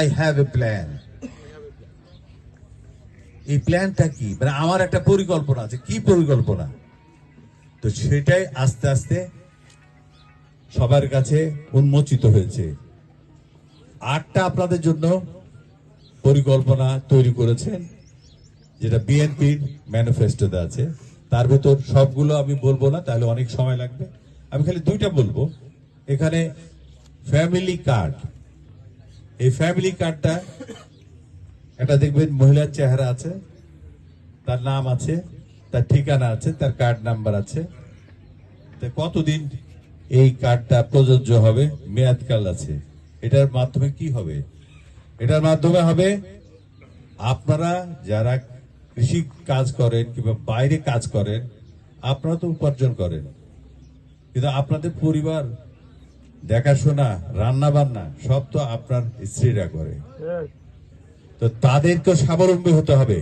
I have a plan এই প্ল্যানটা কি? মানে আমার একটা পরিকল্পনা আছে। কি পরিকল্পনা? তো সেটাই আস্তে আস্তে সবার কাছে উন্মোচিত হয়েছে। আটটা আপনাদের জন্য পরিকল্পনা তৈরি করেছেন, যেটা বিএনপির ম্যানিফেস্টোতে আছে। তার ভেতর সবগুলো আমি বলব না, তাহলে অনেক সময় লাগবে। আমি খালি দুইটা বলব। এখানে ফ্যামিলি কার্ড এই ফ্যামিলি কার্ডটা এটা দেখবেন মহিলার চেহারা আছে, তার নাম আছে, তার ঠিকানা আছে, তার কার্ড নাম্বার আছে। কতদিন এই কার্ডটা প্রযোজ্য হবে? মেয়াদকাল আছে। এটার মাধ্যমে কি হবে? এটার মাধ্যমে হবে আপনারা যারা কৃষি কাজ করেন কিংবা বাইরে কাজ করেন, আপনারা তো উপার্জন করেন। কিন্তু আপনাদের পরিবার দেখাশোনা রান্না বান্না সব তো আপনার স্ত্রীরা করে। তো তাদেরকে স্বাবলম্বী হতে হবে।